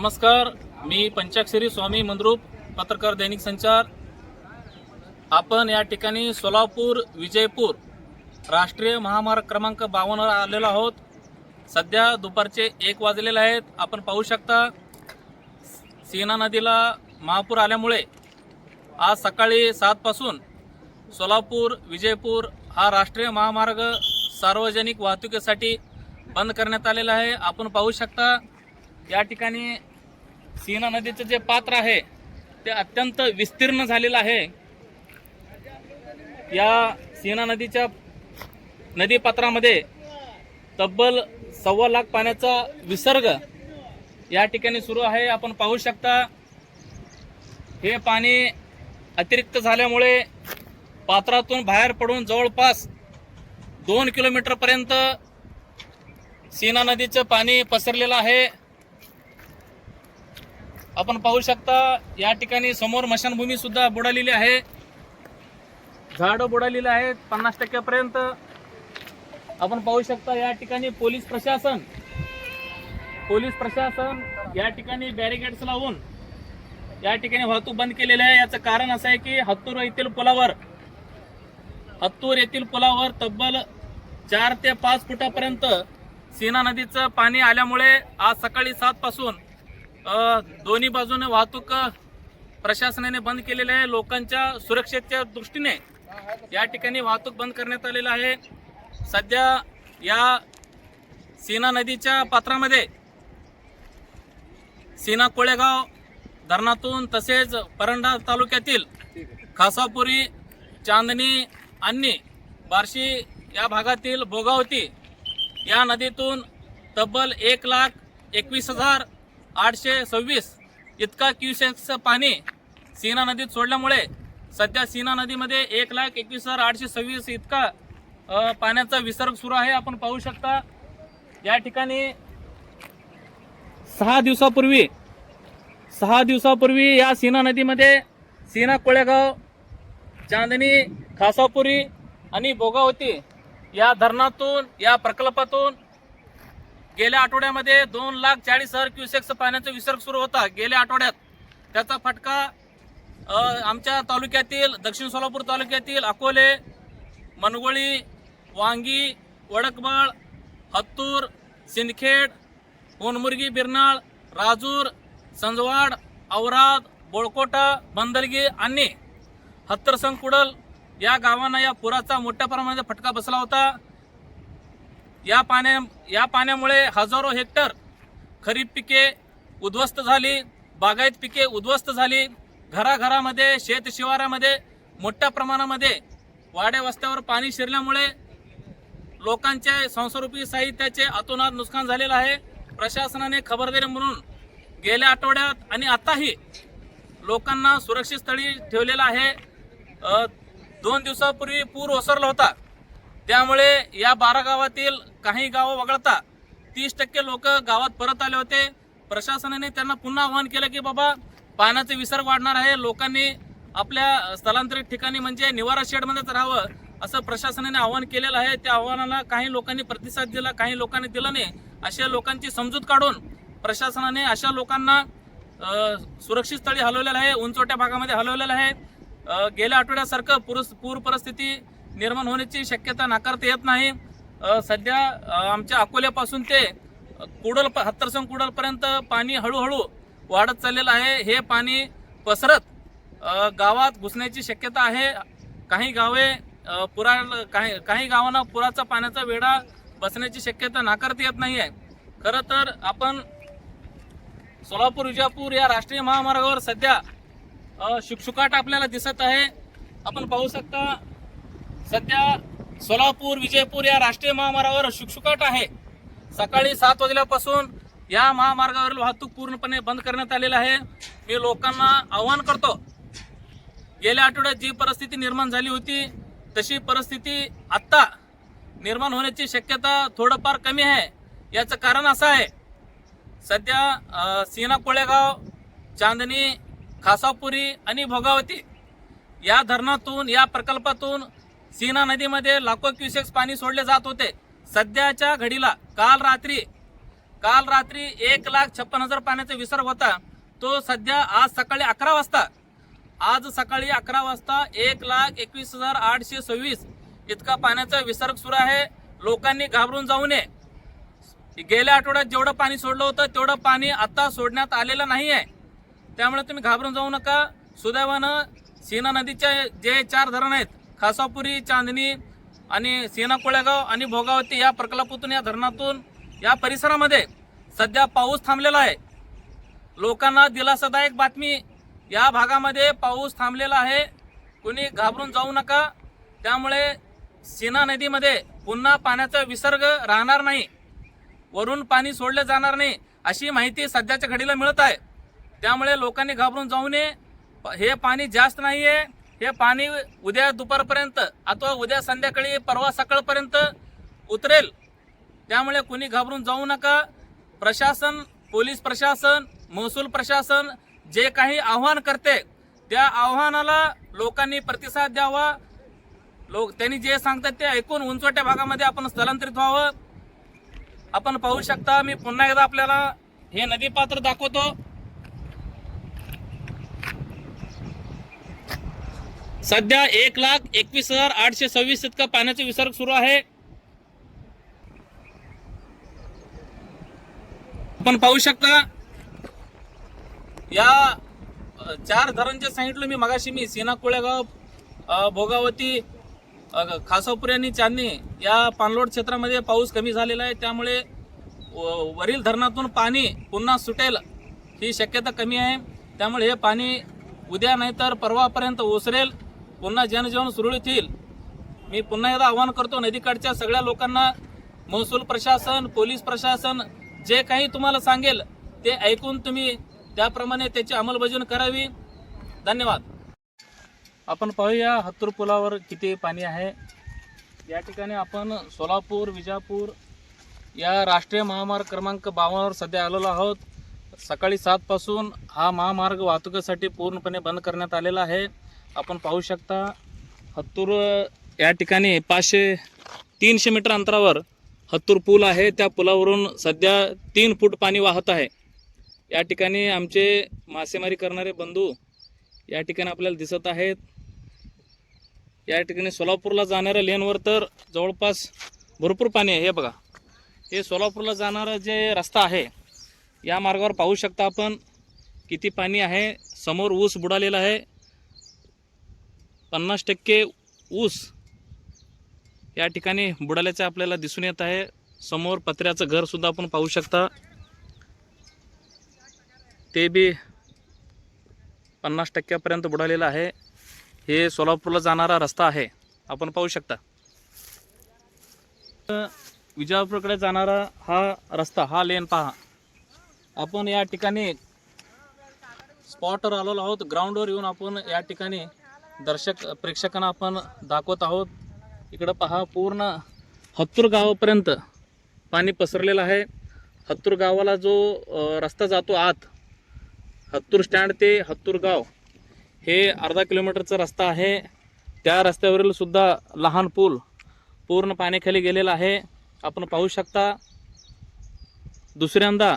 नमस्कार मी पंचाक्षरी स्वामी मंद्रूप पत्रकार दैनिक संचार. आपण या ठिकाणी सोलापूर विजयपूर राष्ट्रीय महामार्ग क्रमांक बावन्नवर आलेलो आहोत. सध्या दुपारचे एक वाजलेले आहेत. आपण पाहू शकता सीना नदीला महापूर आल्यामुळे आज सकाळी सातपासून सोलापूर विजयपूर हा राष्ट्रीय महामार्ग सार्वजनिक वाहतुकीसाठी बंद करण्यात आलेला आहे. आपण पाहू शकता या ठिकाणी सीना नदीचं जे पात्र आहे ते अत्यंत विस्तीर्ण झालेलं आहे. या सीना नदीच्या नदीपात्रामध्ये तब्बल सव्वा लाख पाण्याचा विसर्ग या ठिकाणी सुरू आहे. आपण पाहू शकता हे पाणी अतिरिक्त झाल्यामुळे पात्रातून बाहेर पडून जवळपास दोन किलोमीटरपर्यंत सीना नदीचं पाणी पसरलेलं आहे. आपण पाहू शकता या ठिकाणी समोर मशानभूमी सुद्धा बुडालेली आहे. झाडं बुडालेली आहेत पन्नास टक्क्यापर्यंत. आपण पाहू शकता या ठिकाणी पोलीस प्रशासन. पोलीस प्रशासन या ठिकाणी बॅरिकेड्स लावून या ठिकाणी वाहतूक बंद केलेली आहे. याचं कारण असं आहे की हत्तूर येथील पुलावर हत्तूर येथील पुलावर तब्बल चार ते पाच फुटापर्यंत सीना नदीचं पाणी आल्यामुळे आज सकाळी सात पासून दोन्ही बाजूने वाहतूक प्रशासनाने बंद केलेली आहे. लोकांच्या सुरक्षेच्या दृष्टीने या ठिकाणी वाहतूक बंद करण्यात आलेलं आहे. सध्या या सीना नदीच्या पात्रामध्ये सीना कोळेगाव धरणातून तसेच परंडा तालुक्यातील खासापुरी चांदणी आणि बार्शी या भागातील भोगावती या नदीतून तब्बल एक लाख एकवीस हजार आठशे सव्वीस इतका क्युसेक्सचं पाणी सीना नदीत सोडल्यामुळे सध्या सीना नदीमध्ये एक लाख एकवीस हजार आठशे सव्वीस इतका पाण्याचा विसर्ग सुरू आहे. आपण पाहू शकता या ठिकाणी सहा दिवसापूर्वी सहा दिवसापूर्वी या सीना नदीमध्ये सीना कोळेगाव चांदणी खासापुरी आणि भोगावती या धरणातून या प्रकल्पातून गेल्या आठवड्यामध्ये दोन लाख चाळीस हजार क्युसेक्स पाण्याचा विसर्ग सुरू होता. गेल्या आठवड्यात त्याचा फटका आमच्या तालुक्यातील दक्षिण सोलापूर तालुक्यातील अकोले मनगोळी वांगी वडकबाळ हत्तूर सिंदखेड कोनमुर्गी बिरनाळ राजूर संजवाड औराद बोळकोटा बंदलगी आणि हत्तरसंग कुडल या गावांना या पुराचा मोठ्या प्रमाणात फटका बसला होता. या पाण्या या पाण्यामुळे हजारो हेक्टर खरीप पिके उद्ध्वस्त झाली बागायत पिके उद्ध्वस्त झाली. घराघरामध्ये शेत शिवारामध्ये मोठ्या प्रमाणामध्ये वाड्या वस्त्यावर पाणी शिरल्यामुळे लोकांचे संस्वरूपी साहित्याचे अतोनात नुकसान झालेलं आहे. प्रशासनाने खबरदारी म्हणून गेल्या आठवड्यात आणि आताही लोकांना सुरक्षित स्थळी ठेवलेलं आहे. दोन दिवसापूर्वी पूर ओसरला होता. त्यामुळे या बारा गावातील काही गावं वगळता तीस टक्के लोक गावात परत आले होते. प्रशासनाने त्यांना पुन्हा आवाहन केलं की बाबा पाण्याचे विसर्ग वाढणार आहे. लोकांनी आपल्या स्थलांतरित ठिकाणी म्हणजे निवारा शेडमध्येच राहावं असं प्रशासनाने आवाहन केलेलं आहे. त्या आव्हानाला काही लोकांनी प्रतिसाद दिला काही लोकांनी दिला नाही. अशा लोकांची समजूत काढून प्रशासनाने अशा लोकांना सुरक्षित स्थळी हलवलेलं आहे उंचवट्या भागामध्ये हलवलेलं आहे. गेल्या आठवड्यासारखं पूर पूर परिस्थिती निर्माण होण्याची शक्यता नाकारता येत नाही. सध्या आमच्या अकोल्यापासून ते कुडल हत्तरसंग कुडलपर्यंत पाणी हळूहळू वाढत चाललेलं आहे. हे पाणी पसरत गावात घुसण्याची शक्यता आहे. काही गावे पुरा काही काही गावांना पुराचा पाण्याचा वेढा बसण्याची शक्यता नाकारता येत नाही आहे खरं तर आपण सोलापूर विजापूर या राष्ट्रीय महामार्गावर सध्या शुकशुकाट आपल्याला दिसत आहे. आपण पाहू शकता सध्या सोलापूर विजयपूर या राष्ट्रीय महामार्गावर शुकशुकाट आहे. सकाळी सात वाजल्यापासून या महामार्गावरील वाहतूक पूर्णपणे बंद करण्यात आलेली आहे. मी लोकांना आव्हान करतो गेल्या आठवड्यात जी परिस्थिती निर्माण झाली होती तशी परिस्थिती आत्ता निर्माण होण्याची शक्यता थोडंफार कमी आहे. याचं कारण असं आहे सध्या सीना कोळेगाव चांदणी खासापुरी आणि भोगावती या धरणातून या प्रकल्पातून सीना नदीमध्ये लाखो क्युसेक्स पाणी सोडले जात होते. सध्याच्या घडीला काल रात्री काल रात्री एक लाख छप्पन हजार पाण्याचा विसर्ग होता. तो सध्या आज सकाळी अकरा वाजता आज सकाळी अकरा वाजता एक लाख एकवीस हजार आठशे सव्वीस इतका पाण्याचा विसर्ग सुरू आहे. लोकांनी घाबरून जाऊ नये. गेल्या आठवड्यात जेवढं पाणी सोडलं होतं तेवढं पाणी आता सोडण्यात आलेलं नाही आहे त्यामुळे तुम्ही घाबरून जाऊ नका. सुदैवानं सीना नदीचे जे चार धरण आहेत खासापुरी चांदणी आणि सीना कोळेगाव आणि भोगावती या प्रकल्पातून या धरणातून या परिसरामध्ये सध्या पाऊस थांबलेला आहे. लोकांना दिलासादायक बातमी या भागामध्ये पाऊस थांबलेला आहे. कुणी घाबरून जाऊ नका. त्यामुळे सीना नदीमध्ये पुन्हा पाण्याचा विसर्ग राहणार नाही. वरून पाणी सोडले जाणार नाही अशी माहिती सध्याच्या घडीला मिळत आहे. त्यामुळे लोकांनी घाबरून जाऊ नये. प- हे पाणी जास्त नाही आहे हे पाणी उद्या दुपारपर्यंत अथवा उद्या संध्याकाळी परवा सकाळपर्यंत उतरेल. त्यामुळे कुणी घाबरून जाऊ नका. प्रशासन पोलीस प्रशासन महसूल प्रशासन जे काही आव्हान करते त्या आव्हानाला लोकांनी प्रतिसाद द्यावा. लोक त्यांनी जे सांगतात ते ऐकून उंचवट्या भागामध्ये आपण स्थलांतरित व्हावं. आपण पाहू शकता मी पुन्हा एकदा आपल्याला हे नदीपात्र दाखवतो. सध्या एक लाख एकवीस हजार आठशे सव्वीस इतका पाण्याचा विसर्ग सुरू आहे. आपण पाहू शकता या चार धरण जे सांगितलं मी मगाशी मी सेना कोळेगाव भोगावती अ, खासापुरी आणि चांदणी या पाणलोट क्षेत्रामध्ये पाऊस कमी झालेला आहे. त्यामुळे वरील धरणातून पाणी पुन्हा सुटेल ही शक्यता कमी आहे. त्यामुळे हे पाणी उद्या नाहीतर परवापर्यंत ओसरेल. पुन्हा जनजीवन सुरळीत येईल. मी पुन्हा एकदा आवाहन करतो नदीकाठच्या सगळ्या लोकांना महसूल प्रशासन पोलीस प्रशासन जे काही तुम्हाला सांगेल ते ऐकून तुम्ही त्याप्रमाणे त्याची अंमलबजावणी करावी. धन्यवाद. आपण पाहूया हत्तूर पुलावर किती पाणी आहे. या ठिकाणी आपण सोलापूर विजापूर या राष्ट्रीय महामार्ग क्रमांक बावन्नवर सध्या आलेलो आहोत. सकाळी सातपासून हा महामार्ग वाहतुकीसाठी पूर्णपणे बंद करण्यात आलेला आहे. आपण पाहू शकता हत्तूर या ठिकाणी पाचशे तीनशे मीटर अंतरावर हत्तूर पूल आहे. त्या पुलावरून सध्या तीन फूट पाणी वाहत आहे. या ठिकाणी आमचे मासेमारी करणारे बंधू या ठिकाणी आपल्याला दिसत आहेत. या ठिकाणी सोलापूरला जाणाऱ्या लेनवर तर जवळपास भरपूर पाणी आहे. हे बघा हे सोलापूरला जाणारं जे रस्ता आहे या मार्गावर पाहू शकता आपण किती पाणी आहे. समोर ऊस बुडालेला आहे. पन्नास टक्के ऊस या ठिकाणी बुडाल्याचे आपल्याला दिसून येत आहे. समोर पत्र्याचं घरसुद्धा आपण पाहू शकता. ते बी पन्नास टक्क्यापर्यंत बुडालेलं आहे. हे सोलापूरला जाणारा रस्ता आहे. आपण पाहू शकता. विजापूरकडे जाणारा हा रस्ता हा लेन पहा. आपण या ठिकाणी स्पॉटवर आलेलो आहोत. ग्राउंडवर येऊन आपण या ठिकाणी दर्शक प्रेक्षकांना आपण दाखवत आहोत. इकडं पहा पूर्ण हत्तूर गावापर्यंत पाणी पसरलेलं आहे. हत्तूर गावाला जो रस्ता जातो आत हत्तूर स्टँड ते हत्तूर गाव हे अर्धा किलोमीटरचा रस्ता आहे. त्या रस्त्यावरील सुद्धा लहान पूल पूर्ण पाण्याखाली गेलेला आहे. आपण पाहू शकता दुसऱ्यांदा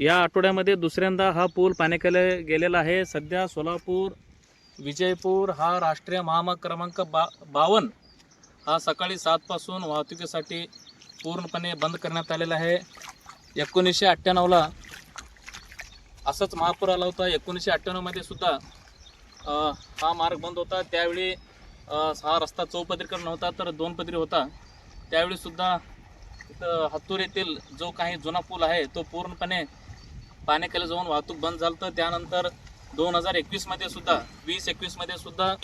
या आठवड्यामध्ये दुसऱ्यांदा हा पूल पाण्याखाली गेलेला आहे. सध्या सोलापूर विजयपूर हा राष्ट्रीय महामार्ग क्रमांक बा बावन्न हा सकाळी सातपासून वाहतुकीसाठी पूर्णपणे बंद करण्यात आलेला आहे. एकोणीसशे अठ्ठ्याण्णवला असंच महापूर आला होता. एकोणीसशे अठ्ठ्याण्णवमध्ये सुद्धा हा मार्ग बंद होता. त्यावेळी हा रस्ता चौपदरीकरण नव्हता तर दोन पदरी होता. त्यावेळी सुद्धा इथं हत्तूर येथील जो काही जुना पूल आहे तो पूर्णपणे पाण्याखाली जाऊन वाहतूक बंद झालं तर त्यानंतर दोन हजार एकवीसमध्ये सुद्धा वीस एकवीसमध्ये सुद्धा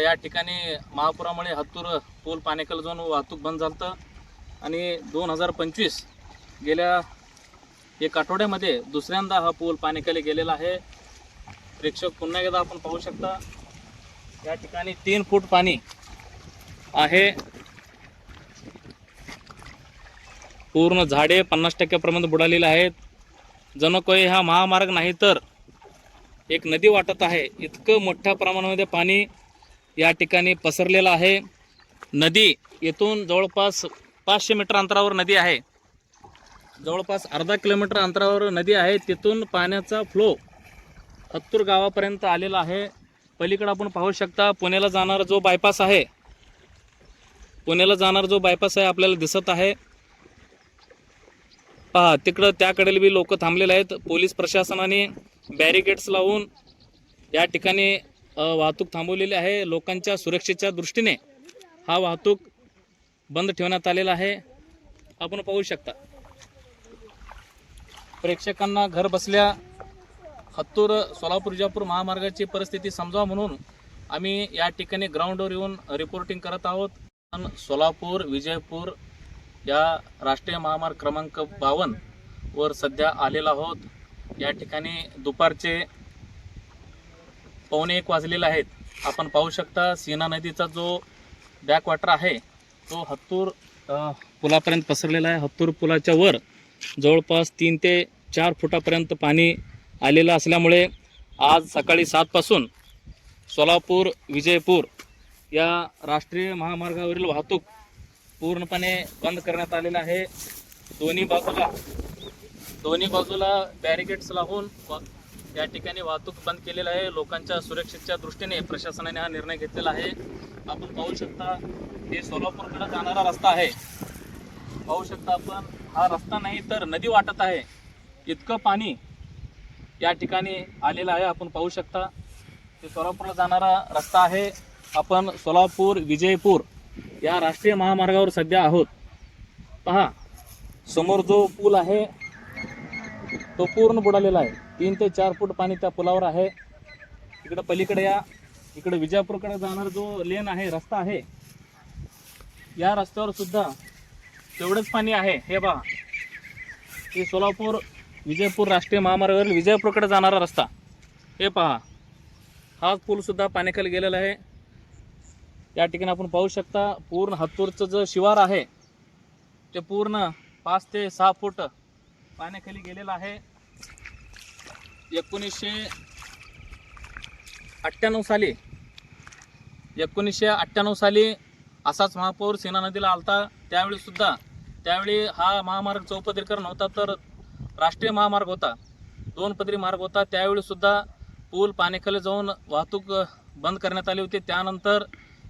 या ठिकाणी महापुरामुळे हत्तूर पूल पाण्याखाली जाऊन वाहतूक बंद झालं आणि दोन हजार पंचवीस गेल्या एक आठवड्यामध्ये दुसऱ्यांदा हा पूल पाण्याखाली गेलेला आहे. प्रेक्षक पुन्हा एकदा आपण पाहू शकता या ठिकाणी तीन फूट पाणी आहे. पूर्ण झाडे पन्नास टक्क्यापर्यंत बुडालेली आहेत. जणू हा महामार्ग नाही तर एक नदी वाटत आहे. इतकं मोठ्या प्रमाणामध्ये पाणी या ठिकाणी पसरलेलं आहे. नदी येथून जवळपास पाचशे मीटर अंतरावर नदी आहे. जवळपास अर्धा किलोमीटर अंतरावर नदी आहे. तिथून पाण्याचा फ्लो हत्तूर गावापर्यंत आलेला आहे. पलीकडं आपण पाहू शकता पुण्याला जाणारा जो बायपास आहे पुण्याला जाणारा जो बायपास आहे आपल्याला दिसत आहे. पहा तिकडं त्याकडे बी लोक थांबलेले आहेत. पोलीस प्रशासनाने बॅरिकेड्स लावून या ठिकाणी वाहतूक थांबवलेली आहे. लोकांच्या सुरक्षेच्या दृष्टीने हा वाहतूक बंद ठेवण्यात आलेला आहे. आपण पाहू शकता. प्रेक्षकांना घर बसल्या हत्तूर सोलापूर विजापूर महामार्गाची परिस्थिती समजावा म्हणून आम्ही या ठिकाणी ग्राउंडवर येऊन रिपोर्टिंग करत आहोत. पण सोलापूर विजयपूर या राष्ट्रीय महामार्ग क्रमांक बावन्न वर सध्या आलेला आहोत. या ठिकाणी दुपारचे पावणे एक वाजलेले आहेत. आपण पाहू शकता सीना नदीचा जो बॅकवॉटर आहे तो हत्तूर पुलापर्यंत पसरलेला आहे. हत्तूर पुलाच्या वर जवळपास तीन ते चार फुटापर्यंत पाणी आलेलं असल्यामुळे आज सकाळी सातपासून सोलापूर विजयपूर या राष्ट्रीय महामार्गावरील वाहतूक पूर्णपणे बंद करण्यात आलेलं आहे. दोन्ही बाजूला दोन्ही बाजूला बॅरिकेड्स लावून व- या ठिकाणी वाहतूक बंद केलेलं आहे. लोकांच्या सुरक्षेच्या दृष्टीने प्रशासनाने हा निर्णय घेतलेला आहे. आपण पाहू शकता हे सोलापूरकडे जाणारा रस्ता आहे. पाहू शकता आपण हा रस्ता नाही तर नदी वाटत आहे. इतकं पाणी या ठिकाणी आलेलं आहे. आपण पाहू शकता हे सोलापूरला जाणारा रस्ता आहे. आपण सोलापूर विजयपूर या राष्ट्रीय महामार्गावर सध्या आहोत. पहा समोर जो पूल आहे तो पूर्ण बुडालेला आहे. तीन ते चार फूट पाणी त्या पुलावर आहे. इकडं पलीकडे या. इकडे विजापूरकडे जाणारा जो लेन आहे रस्ता आहे या रस्त्यावर सुद्धा तेवढंच पाणी आहे. हे पहा हे सोलापूर विजयपूर राष्ट्रीय महामार्गावरील विजयपूरकडे जाणारा रस्ता. हे पहा. हा पूलसुद्धा पाण्याखाली गेलेला आहे. या ठिकाणी आपण पाहू शकता पूर्ण हत्तूरचं जो शिवार आहे ते पूर्ण पाच ते सहा फूट पाण्याखाली गेलेला आहे. एकोणीसशे अठ्ठ्याण्णव साली एकोणीसशे अठ्ठ्याण्णव साली असाच महापौर सेना नदीला आलता. त्यावेळी सुद्धा त्यावेळी हा महामार्ग चौपदरीकरण होता तर राष्ट्रीय महामार्ग होता. दोन पदरी मार्ग होता. त्यावेळी सुद्धा पूल पाण्याखाली जाऊन वाहतूक बंद करण्यात आली होती. त्यानंतर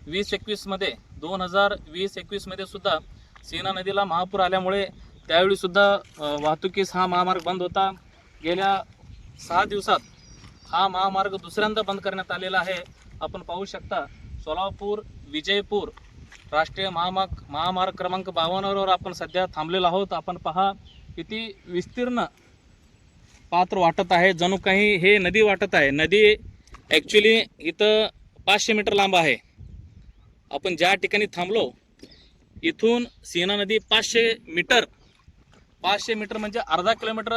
वीस एकवीसमध्ये दोन हजार वीस एकवीसमध्ये सुद्धा सेना नदीला महापूर आल्यामुळे त्यावेळी सुद्धा वाहतुकीस हा महामार्ग बंद होता. गेल्या सहा दिवसात हा महामार्ग दुसऱ्यांदा बंद करण्यात आलेला आहे. आपण पाहू शकता सोलापूर विजयपूर राष्ट्रीय महामार्ग महामार्ग क्रमांक बावन्नवर आपण सध्या थांबलेलो आहोत. आपण पहा किती विस्तीर्ण पात्र वाटत आहे. जणू काही हे नदी वाटत आहे. नदी ॲक्च्युली इथं पाचशे मीटर लांब आहे. आपण ज्या ठिकाणी थांबलो इथून सीना नदी पाचशे मीटर पाचशे मीटर म्हणजे अर्धा किलोमीटर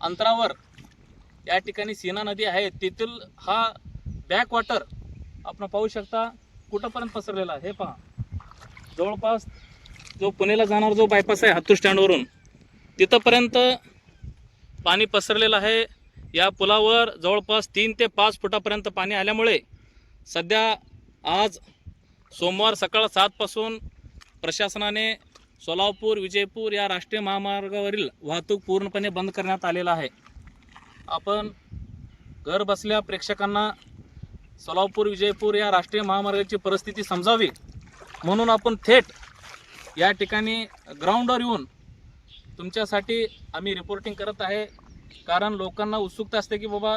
अंतरावर या ठिकाणी सीना नदी आहे. तेथील हा बॅक वॉटर आपण पाहू शकता कुठंपर्यंत पसरलेला हे पहा. जवळपास जो पुणेला जाणारा जो बायपास आहे हातूर स्टँडवरून तिथंपर्यंत पाणी पसरलेलं आहे. या पुलावर जवळपास तीन ते पाच फुटापर्यंत पाणी आल्यामुळे सध्या आज सोमवार सकाळ सातपासून प्रशासनाने सोलापूर विजयपूर या राष्ट्रीय महामार्गावरील वाहतूक पूर्णपणे बंद करण्यात आलेला आहे. आपण घर बसल्या प्रेक्षकांना सोलापूर विजयपूर या राष्ट्रीय महामार्गाची परिस्थिती समजावी म्हणून आपण थेट या ठिकाणी ग्राउंडवर येऊन तुमच्यासाठी आम्ही रिपोर्टिंग करत आहे. कारण लोकांना उत्सुकता असते की बाबा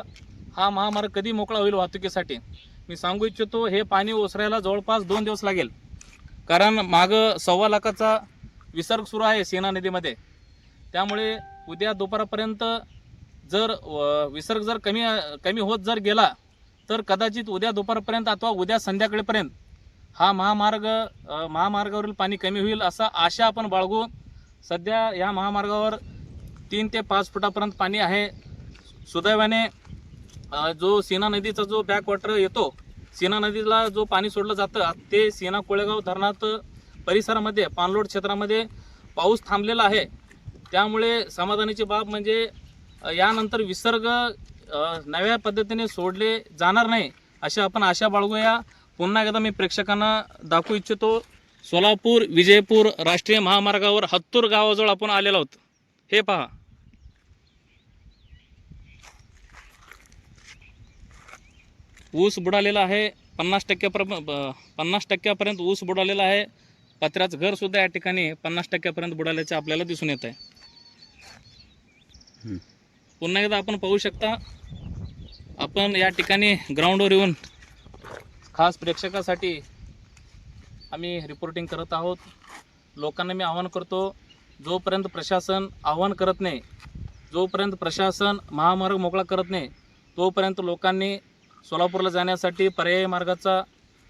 हा महामार्ग कधी मोकळा होईल वाहतुकीसाठी. मी सांगू इच्छितो हे पाणी ओसरायला जवळपास दोन दिवस लागेल. कारण मागं सव्वा लाखाचा विसर्ग सुरू आहे सेना नदीमध्ये. त्यामुळे उद्या दुपारपर्यंत जर व- विसर्ग जर कमी कमी होत जर गेला तर कदाचित उद्या दुपारपर्यंत अथवा उद्या संध्याकाळपर्यंत हा महामार्ग महामार्गावरील पाणी कमी होईल असा आशा आपण बाळगू. सध्या या महामार्गावर तीन ते पाच फुटापर्यंत पाणी आहे. सुदैवाने जो सीना नदीचा जो बॅकवॉटर येतो सीना नदीला जो पाणी सोडलं जातं ते सीना कोळेगाव धरणात परिसरामध्ये पाणलोट क्षेत्रामध्ये पाऊस थांबलेला आहे. त्यामुळे समाधानाची बाब म्हणजे यानंतर विसर्ग नव्या पद्धतीने सोडले जाणार नाही अशा आपण आशा बाळगूया. पुन्हा एकदा मी प्रेक्षकांना दाखवू इच्छितो सोलापूर विजयपूर राष्ट्रीय महामार्गावर हत्तूर गावाजवळ आपण आलेलो आहोत. हे पहा. ऊस बुडालेला आहे पन्नास टक्क्यापर्यंत पन्नास टक्क्यापर्यंत ऊस बुडालेला आहे. पत्र्याचं घर सुद्धा या ठिकाणी पन्नास टक्क्यापर्यंत बुडाल्याचे आपल्याला दिसून येत आहे. पुन्हा एकदा आपण पाहू शकता आपण या ठिकाणी ग्राउंडवर येऊन खास प्रेक्षकासाठी आम्ही रिपोर्टिंग करत आहोत. लोकांना मी आवाहन करतो जोपर्यंत प्रशासन आवाहन करत नाही जोपर्यंत प्रशासन महामार्ग मोकळा करत नाही तोपर्यंत लोकांनी सोलापूरला जाण्यासाठी पर्यायी मार्गाचा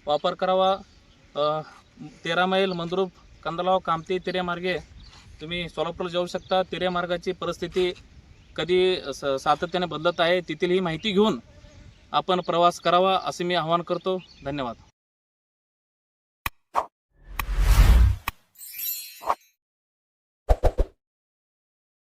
वापर करावा. तेरा मैल मंद्रुप कंदलाव कामती तिरे मार्गे तुम्ही सोलापूरला जाऊ शकता. तिरे मार्गाची परिस्थिती कधी स सातत्याने बदलत आहे तेथील ही माहिती घेऊन आपण प्रवास करावा असे मी आवाहन करतो. धन्यवाद.